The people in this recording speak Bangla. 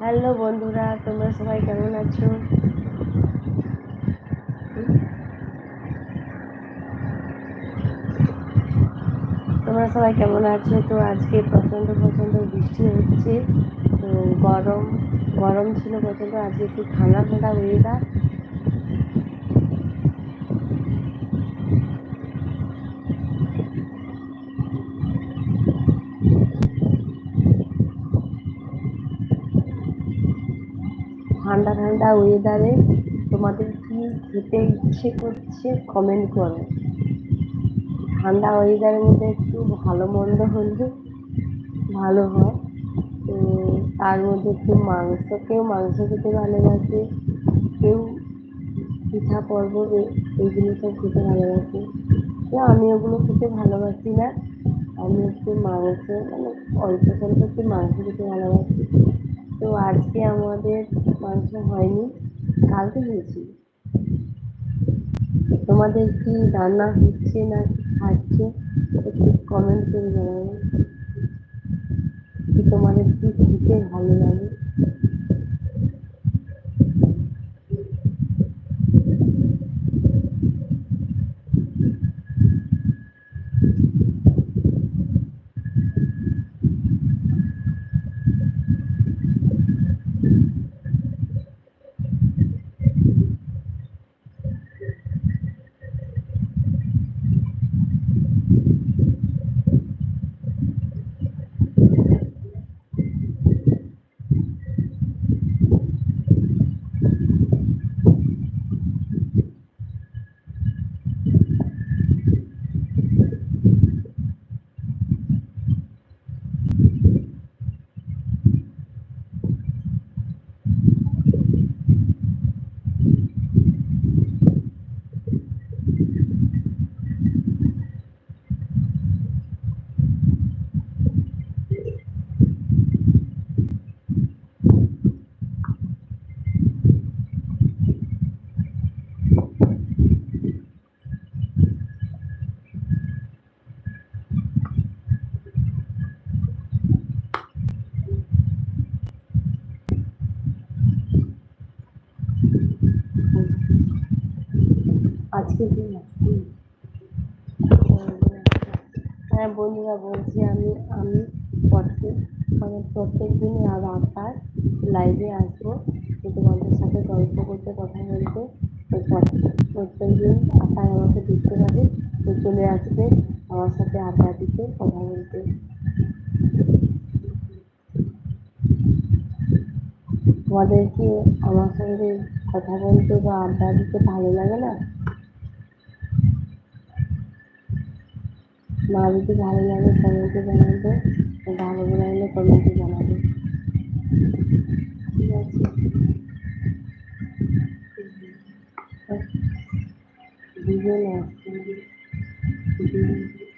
হ্যালো বন্ধুরা, তোমরা সবাই কেমন আছো? তোমরা সবাই কেমন আছো? তো আজকে প্রচণ্ড প্রচণ্ড বৃষ্টি হচ্ছে। তো গরম গরম ছিল প্রচণ্ড। আজকে একটু ঠান্ডা ঠান্ডা ওয়েদার ঠান্ডা ঠান্ডা ওয়েদারে তোমাদের কি খেতে ইচ্ছে করছে কমেন্ট করো। ঠান্ডা ওয়েদারের মধ্যে একটু ভালো মন্দ হলে ভালো হয়। তো তার মধ্যে একটু মাংস, কেউ মাংস খেতে ভালোবাসে, কেউ পিঠা পর্ব এইগুলো সব খেতে ভালোবাসে। তো আমি ওগুলো খেতে ভালোবাসি না। আমি একটু মাংস মানে অল্প স্বল্প একটু মাংস খেতে ভালোবাসি। তো আজকে আমাদের মাংস হয়নি, কালকে হয়েছিল। তোমাদের কি রান্না হচ্ছে না কি খাচ্ছে, একটু কমেন্ট করে জানাবে। কি তোমাদের কি খেতে ভালো লাগে আজকে কি লাগছে হ্যাঁ বন্ধুরা, বলছি আমি আমি প্রত্যেক মানে প্রত্যেক দিনই আটটায় লাইভে আসব। তোমাদের সাথে গল্প করতে, কথা বলতে। প্রত্যেক দিন আটটায় আমাকে দেখতে পাবে। তো চলে আসবে আমার সাথে আড্ডা দিতে, কথা বলতে। তোমাদের কি আমার সঙ্গে কথা বলতে বা আড্ডা দিতে ভালো লাগে না? না যদি ভালো লাগে কমেন্টে জানাবে ভালো লাগলে কমেন্টে জানাবে। ঠিক আছে। দুজন আছে